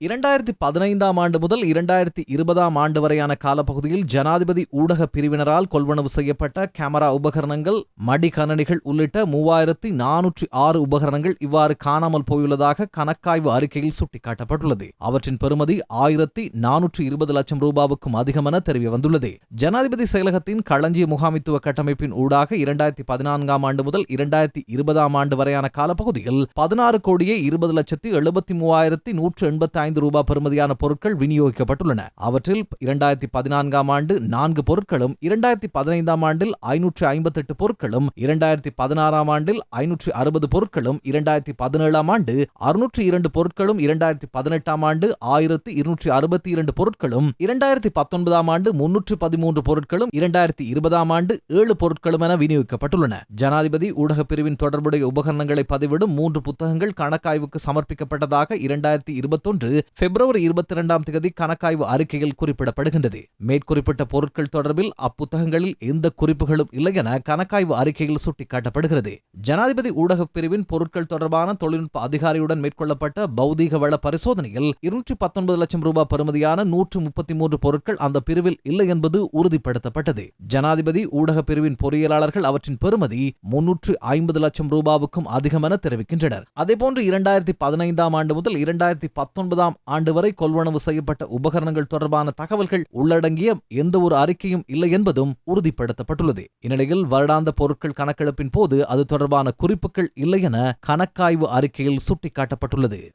இரண்டாயிரத்தி பதினைந்தாம் ஆண்டு முதல் இரண்டாயிரத்தி இருபதாம் ஆண்டு வரையான காலப்பகுதியில் ஜனாதிபதி ஊடக பிரிவினரால் கொள்வனவு செய்யப்பட்ட கேமரா உபகரணங்கள் மடிக்கணனிகள் உள்ளிட்ட மூவாயிரத்தி நானூற்றி ஆறு உபகரணங்கள் இவ்வாறு காணாமல் போயுள்ளதாக கணக்காய்வு அறிக்கையில் சுட்டிக்காட்டப்பட்டுள்ளது. அவற்றின் பெறுமதி ஆயிரத்தி நானூற்றி இருபது லட்சம் ரூபாவுக்கும் அதிகம் என தெரிய வந்துள்ளது. ஜனாதிபதி செயலகத்தின் களஞ்சிய முகாமித்துவ கட்டமைப்பின் ஊடாக இரண்டாயிரத்தி பதினான்காம் ஆண்டு முதல் இரண்டாயிரத்தி இருபதாம் ஆண்டு வரையான காலப்பகுதியில் பதினாறு கோடியே இருபது லட்சத்தி எழுபத்தி மூவாயிரத்தி நூற்று எண்பத்தி ஐந்து ரூபாய் பெறுமதியான பொருட்கள் விநியோகிக்கப்பட்டுள்ளன. அவற்றில் இரண்டாயிரத்தி பதினான்காம் ஆண்டு நான்கு பொருட்களும் இரண்டாயிரத்தி பதினைந்தாம் ஆண்டில் ஐநூற்று ஐம்பத்தெட்டு பொருட்களும் இரண்டாயிரத்தி பதினாறாம் ஆண்டில் ஐநூற்று அறுபது பொருட்களும் இரண்டாயிரத்தி பதினேழாம் ஆண்டு அறுநூற்று இரண்டு பொருட்களும் இரண்டாயிரத்தி பதினெட்டாம் ஆண்டு ஆயிரத்தி இருநூற்றி அறுபத்தி இரண்டு பொருட்களும் இரண்டாயிரத்தி பத்தொன்பதாம் ஆண்டு முன்னூற்று பதிமூன்று பொருட்களும் இரண்டாயிரத்தி இருபதாம் ஆண்டு ஏழு பொருட்களும் என விநியோகிக்கப்பட்டுள்ளன. ஜனாதிபதி ஊடகப் பிரிவின் தொடர்புடைய உபகரணங்களை பதிவிடும் மூன்று புத்தகங்கள் கணக்காய்வுக்கு சமர்ப்பிக்கப்பட்டதாக இரண்டாயிரத்தி இருபத்தொன்று பிப்ரவரி இருபத்தி இரண்டாம் தேதி கணக்காய்வு அறிக்கையில் குறிப்பிடப்படுகின்றது. மேற்குறிப்பிட்ட பொருட்கள் தொடர்பில் அப்புத்தகங்களில் எந்த குறிப்புகளும் இல்லை என கணக்காய்வு அறிக்கையில் சுட்டிக்காட்டப்படுகிறது. ஜனாதிபதி ஊடகப் பிரிவின் பொருட்கள் தொடர்பான தொழில்நுட்ப அதிகாரியுடன் மேற்கொள்ளப்பட்ட பௌதீக வள பரிசோதனையில் இருநூற்றி பத்தொன்பது லட்சம் ரூபாய் பெறுமதியான நூற்று முப்பத்தி மூன்று பொருட்கள் அந்த பிரிவில் இல்லை என்பது உறுதிப்படுத்தப்பட்டது. ஜனாதிபதி ஊடகப் பிரிவின் பொறியியலாளர்கள் அவற்றின் பெறுமதி முன்னூற்று ஐம்பது லட்சம் ரூபாவுக்கும் அதிகம் என தெரிவிக்கின்றனர். அதேபோன்று இரண்டாயிரத்தி பதினைந்தாம் ஆண்டு முதல் இரண்டாயிரத்தி பத்தொன்பதாம் ஆண்டு வரை கொள்வனவு செய்யப்பட்ட உபகரணங்கள் தொடர்பான தகவல்கள் உள்ளடங்கிய எந்த ஒரு அறிக்கையும் இல்லை என்பதும் உறுதிப்படுத்தப்பட்டுள்ளது. இந்நிலையில் வருடாந்த பொருட்கள் கணக்கெடுப்பின் போது அது தொடர்பான குறிப்புகள் இல்லை என கணக்காய்வு அறிக்கையில் சுட்டிக்காட்டப்பட்டுள்ளது.